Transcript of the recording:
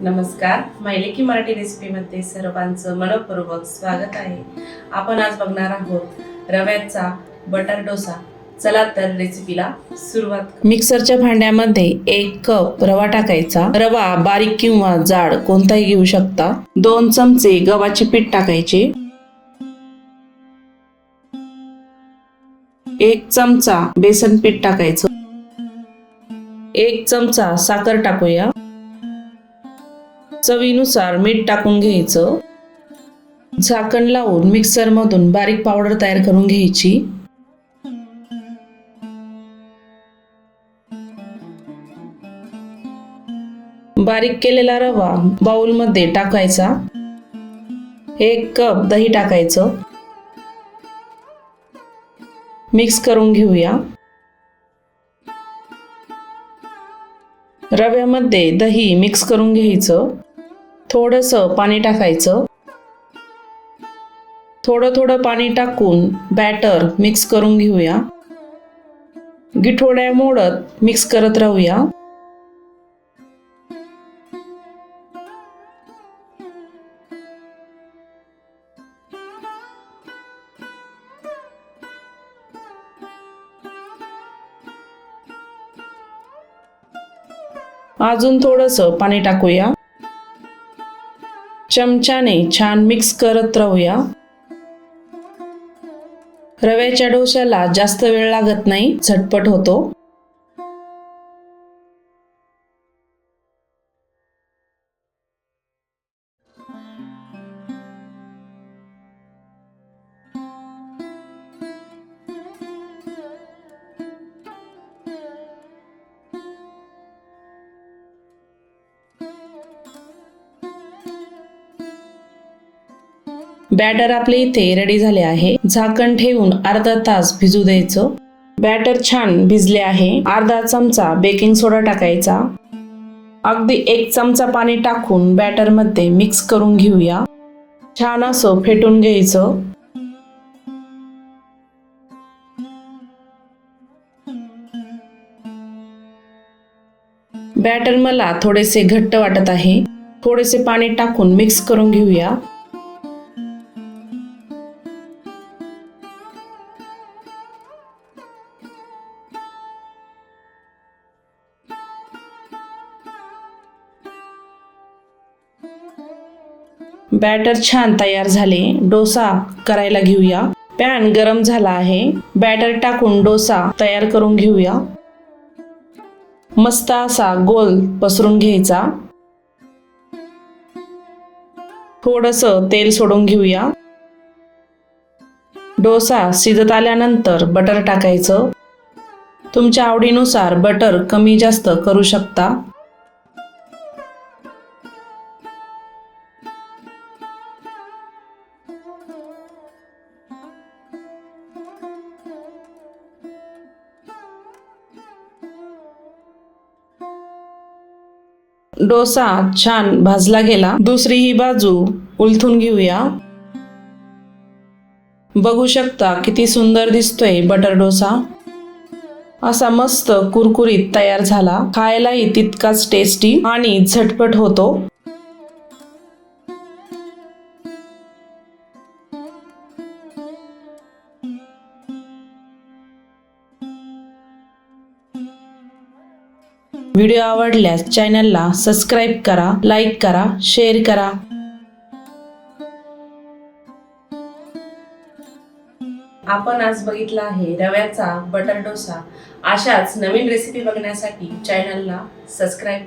नमस्कार. मैलेकी मराठी रेसिपीमध्ये सर्वांचं मनपूर्वक स्वागत आहे. आपण आज बघणार आहोत रव्याचा बटर डोसा. चला तर रेसिपीला सुरुवात मिक्सरच्या भांड्यामध्ये एक कप रवा टाकायचा. रवा बारीक किंवा जाड कोणताही घेऊ शकता. दोन चमचे गव्हाचे पीठ टाकायचे. एक चमचा बेसन पीठ टाकायचं. एक चमचा साखर टाकूया. चवीनुसार मीठ टाकून घ्यायचं. झाकण लावून मिक्सर मधून बारीक पावडर तयार करून घ्यायची. बारीक केलेला रवा बाउलमध्ये टाकायचा. एक कप दही टाकायचं. मिक्स करून घेऊया. रव्यामध्ये दही मिक्स करून घ्यायचं. थोडंसं पाणी टाकायचं. थोडं थोडं पाणी टाकून बॅटर मिक्स करून घेऊया. गिठोड्या मोडत मिक्स करत राहूया. अजून थोडंसं पाणी टाकूया. चमच्याने छान मिक्स करत राहूया. रव्याच्या डोशाला जास्त वेळ लागत नाही झटपट होतो. बॅटर आपले इथे रेडी झाले आहे. झाकण ठेवून अर्धा तास भिजू द्यायचं. बॅटर छान भिजले आहे. अर्धा चमचा बेकिंग सोडा टाकायचा. अगदी एक चमचा पाणी टाकून बॅटरमध्ये मिक्स करून घेऊया. छान असं फेटून घ्यायचं. बॅटर मला थोडेसे घट्ट वाटत आहे. थोडेसे पाणी टाकून मिक्स करून घेऊया. बॅटर छान तयार झाले. डोसा करायला घेऊया. पॅन गरम झाला आहे. बॅटर टाकून डोसा तयार करून घेऊया. मस्त असा गोल पसरून घ्यायचा. थोडस तेल सोडून घेऊया. डोसा शिजत आल्यानंतर बटर टाकायचं. तुमच्या आवडीनुसार बटर कमी जास्त करू शकता. डोसा छान भाजला गेला. दुसरी ही बाजू उलथून घेऊया. बघू शकता किती सुंदर दिसतोय बटर डोसा. असा मस्त कुरकुरीत तयार झाला. खायलाही तितकाच टेस्टी आणि झटपट होतो. व्हिडिओ आवडल्यास चॅनलला सबस्क्राईब करा लाईक करा शेअर करा. आपण आज बघितला आहे रव्याचा बटर डोसा. अशाच नवीन रेसिपी बघण्यासाठी चॅनलला सबस्क्राईब